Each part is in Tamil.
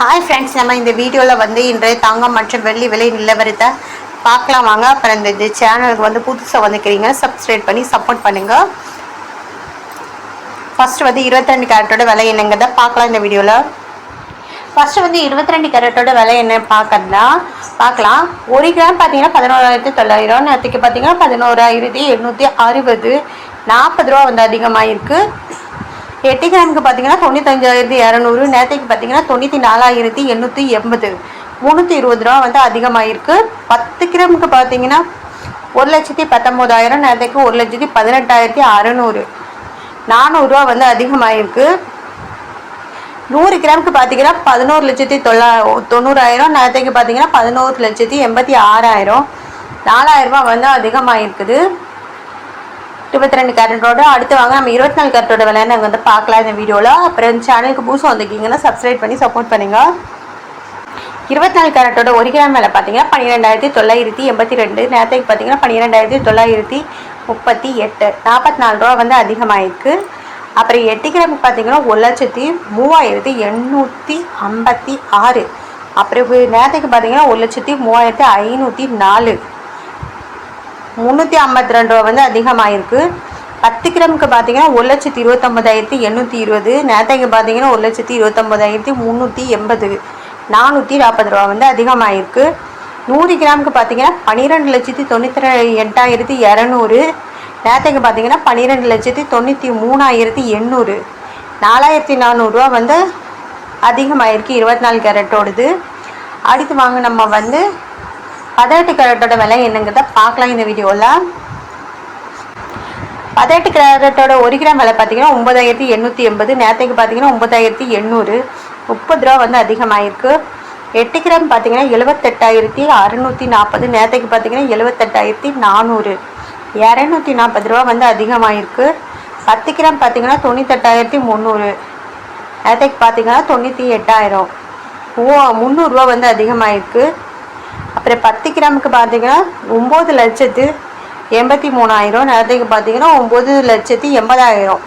ஹாய் ஃப்ரெண்ட்ஸ் நம்ம இந்த வீடியோவில் வந்து இன்றைய தங்கம் மற்றும் வெள்ளி விலை நிலவரத்தை பார்க்கலாம் வாங்க. அப்புறம் இந்த இது சேனலுக்கு வந்து புதுசாக வந்துக்கிறீங்க சப்ஸ்கிரைப் பண்ணி சப்போர்ட் பண்ணுங்கள் ஃபஸ்ட்டு வந்து இருபத்திரெண்டு கேரட்டோட விலை என்னங்கிறத பார்க்கலாம் இந்த வீடியோவில் ஃபஸ்ட்டு வந்து இருபத்தி ரெண்டு கேரட்டோட விலை என்ன பார்க்கறதுனா பார்க்கலாம். ஒரு கிராம் பார்த்தீங்கன்னா பதினோராயிரத்தி தொள்ளாயிரம் நேற்றுக்கு பார்த்தீங்கன்னா பதினோராயிரத்தி எண்ணூற்றி அறுபது நாற்பது ரூபா வந்து அதிகமாக இருக்குது எட்டு கிராமுக்கு பார்த்தீங்கன்னா தொண்ணூத்தஞ்சாயிரத்தி இரநூறு நேற்றுக்கு பார்த்தீங்கன்னா தொண்ணூற்றி நாலாயிரத்தி எண்ணூற்றி எண்பது. முந்நூற்றி இருபது ரூபா வந்து அதிகமாகிருக்கு பத்து கிராமுக்கு பார்த்தீங்கன்னா ஒரு லட்சத்தி பத்தொம்போதாயிரம் நேற்றுக்கு ஒரு லட்சத்தி பதினெட்டாயிரத்தி அறநூறு. நானூறுரூவா வந்து அதிகமாகிருக்கு நூறு கிராமுக்கு பார்த்தீங்கன்னா பதினோரு லட்சத்தி தொள்ளா தொண்ணூறாயிரம் நேரத்துக்கு பார்த்தீங்கன்னா பதினோரு லட்சத்தி எண்பத்தி ஆறாயிரம். நாலாயிரரூபா வந்து அதிகமாக இருக்குது இருபத்தி ரெண்டு கேரட்டோட அடுத்து வாங்க நம்ம இருபத்தி நாலு கேரட்டோட விலை நாங்கள் வந்து பார்க்கலாம் இந்த வீடியோவில் அப்புறம் இந்த சேனலுக்கு புதுசாக வந்திருக்கீங்கன்னா சப்ஸ்கிரைப் பண்ணி சப்போர்ட் பண்ணுங்க. இருபத்தி நாலு கேரட்டோட ஒரு கிராம் விலை பார்த்தீங்கன்னா பன்னிரெண்டாயிரத்தி தொள்ளாயிரத்தி எண்பத்தி ரெண்டு நேரத்துக்கு பார்த்தீங்கன்னா பன்னிரெண்டாயிரத்தி தொள்ளாயிரத்தி முப்பத்தி எட்டு நாற்பத்தி நாலு ரூபா வந்து அதிகமாயிருக்கு. அப்புறம் எட்டு கிராம் பார்த்தீங்கன்னா ஒரு லட்சத்தி மூவாயிரத்தி எண்ணூற்றி ஐம்பத்தி ஆறு. அப்புறம் நேரத்துக்கு பார்த்தீங்கன்னா ஒரு லட்சத்தி மூவாயிரத்தி ஐநூற்றி நாலு. முந்நூற்றி ஐம்பத்தி ரெண்டு ரூபா வந்து அதிகமாகிருக்கு பத்து கிராமுக்கு பார்த்தீங்கன்னா ஒரு லட்சத்தி இருபத்தொம்பதாயிரத்தி எண்ணூற்றி இருபது. நேரத்துக்கு பார்த்தீங்கன்னா ஒரு லட்சத்தி இருபத்தொம்பதாயிரத்தி முந்நூற்றி எண்பது. நானூற்றி நாற்பது ரூபா வந்து அதிகமாகிருக்கு நூறு கிராமுக்கு பார்த்தீங்கன்னா பன்னிரெண்டு லட்சத்தி தொண்ணூற்றி எட்டாயிரத்தி இரநூறு. நேரத்துக்கு பார்த்தீங்கன்னா பன்னிரெண்டு லட்சத்தி தொண்ணூற்றி மூணாயிரத்தி எண்ணூறு. நாலாயிரத்தி நானூறுரூவா வந்து அதிகமாகிருக்கு இருபத்தி நாலு கேரட்டோடது. அடுத்து வாங்க நம்ம வந்து பதினெட்டு கேரட்டோட விலை என்னங்கிறத பார்க்கலாம் இந்த வீடியோவில் பதினெட்டு கேரட்டோட ஒரு கிராம் விலை பார்த்தீங்கன்னா ஒன்பதாயிரத்தி எண்ணூற்றி எண்பது நேரத்துக்கு பார்த்தீங்கன்னா ஒன்பதாயிரத்தி எண்ணூறு. முப்பது ரூபா வந்து அதிகமாகிருக்கு எட்டு கிராம் பார்த்தீங்கன்னா எழுபத்தெட்டாயிரத்தி அறுநூற்றி நாற்பது நேரத்துக்கு பார்த்தீங்கன்னா எழுபத்தெட்டாயிரத்தி நானூறு. இரநூத்தி நாற்பது ரூபா வந்து அதிகமாகிருக்கு பத்து கிராம் பார்த்தீங்கன்னா தொண்ணூத்தெட்டாயிரத்தி முந்நூறு. நேரத்துக்கு பார்த்தீங்கன்னா தொண்ணூற்றி எட்டாயிரம். ஓ முந்நூறுரூவா வந்து அதிகமாகிருக்கு அப்புறம் பத்து கிராமுக்கு பார்த்தீங்கன்னா ஒம்பது லட்சத்து எண்பத்தி மூணாயிரம் நேரத்துக்கு பார்த்தீங்கன்னா ஒம்பது லட்சத்தி எண்பதாயிரம்.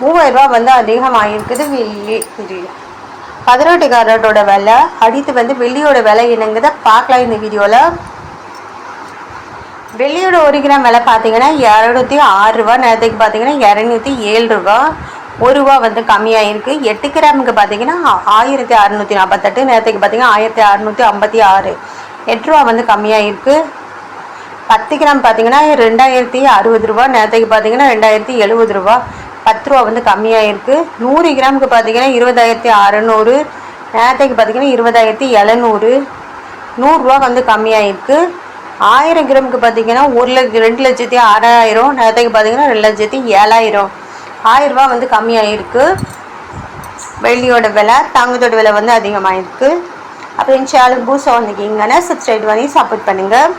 மூவாயிரரூபா வந்து அதிகமாகிருக்குது வெள்ளி இது. பதினெட்டு கேரட்டோட விலை அடுத்து வந்து வெள்ளியோட விலை என்னங்கிறத பார்க்கலாம் இந்த வீடியோவில் வெள்ளியோட ஒரு கிராம் விலை பார்த்தீங்கன்னா இரநூத்தி ஆறு ரூபா நேரத்துக்கு பார்த்தீங்கன்னா இரநூத்தி ஏழு ரூபா ஒரு ரூபா வந்து கம்மியாயிருக்கு. எட்டு கிராமுக்கு பார்த்தீங்கன்னா ஆயிரத்தி அறநூற்றி நாற்பத்தெட்டு நேரத்துக்கு பார்த்தீங்கன்னா ஆயிரத்தி அறநூற்றி ஐம்பத்தி ஆறு. எட்டு ரூபா வந்து கம்மியாயிருக்கு. பத்து கிராம் பார்த்தீங்கன்னா ரெண்டாயிரத்தி அறுபது ரூபா நேரத்துக்கு பார்த்தீங்கன்னா ரெண்டாயிரத்தி எழுபது ரூபா. பத்து ரூபா வந்து கம்மியாயிருக்கு. நூறு கிராமுக்கு பார்த்தீங்கன்னா இருபதாயிரத்தி அறநூறு நேரத்துக்கு பார்த்தீங்கன்னா இருபதாயிரத்தி எழுநூறு. நூறுரூவா வந்து கம்மியாயிருக்கு. ஆயிரம் கிராமுக்கு பார்த்தீங்கன்னா ஒரு லட்ச ரெண்டு லட்சத்தி ஆறாயிரம் நேரத்துக்கு பார்த்தீங்கன்னா ரெண்டு லட்சத்தி ஏழாயிரம். ஆயிரரூபா வந்து கம்மியாக இருக்குது வெள்ளியோட விலை தங்கத்தோட விலை வந்து அதிகமாயிருக்கு அப்புறம் சேனல் பூசா வந்திருக்கீங்கன்னா சப்ஸ்கிரைப் பண்ணி சப்போர்ட் பண்ணுங்கள்